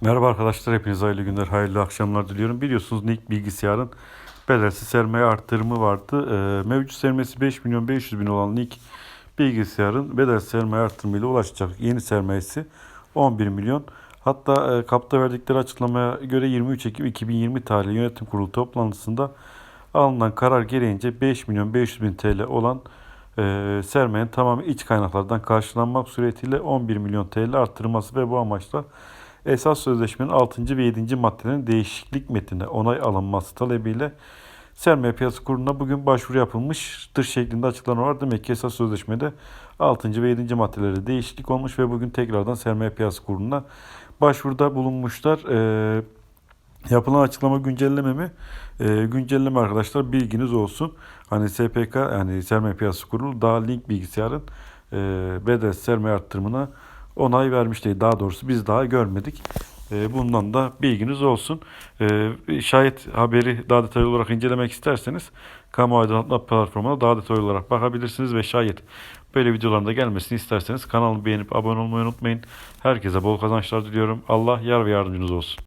Merhaba arkadaşlar, hepinize hayırlı günler, hayırlı akşamlar diliyorum. Biliyorsunuz Nick bilgisayarın bedelsiz sermaye arttırımı vardı. Ee, mevcut sermayesi 5 milyon 500 bin olan Nick bilgisayarın bedelsiz sermaye arttırımıyla ulaşacak yeni sermayesi 11 milyon. Hatta e, kapta verdikleri açıklamaya göre 23 Ekim 2020 tarihli yönetim kurulu toplantısında alınan karar gereğince 5 milyon 500 bin TL olan e, sermayenin tamamı iç kaynaklardan karşılanmak suretiyle 11 milyon TL arttırılması ve bu amaçla esas sözleşmenin 6. ve 7. maddelerin değişiklik metnine onay alınması talebiyle sermaye piyasası kuruluna bugün başvuru yapılmıştır şeklinde açıklama var. Demek ki esas sözleşmede 6. ve 7. maddelerde değişiklik olmuş ve bugün tekrardan sermaye piyasası kuruluna başvuruda bulunmuşlar. Ee, Yapılan açıklama güncelleme mi? Ee, güncelleme arkadaşlar bilginiz olsun. Hani SPK yani Sermaye Piyasası Kurulu daha link bilgisayarın e, bedel sermaye arttırımına onay vermiş. Daha doğrusu biz daha görmedik. E, bundan da bilginiz olsun. E, şayet haberi daha detaylı olarak incelemek isterseniz kamu aydınlatma platformuna daha detaylı olarak bakabilirsiniz ve şayet böyle videoların da gelmesini isterseniz kanalımı beğenip abone olmayı unutmayın. Herkese bol kazançlar diliyorum. Allah yar ve yardımcınız olsun.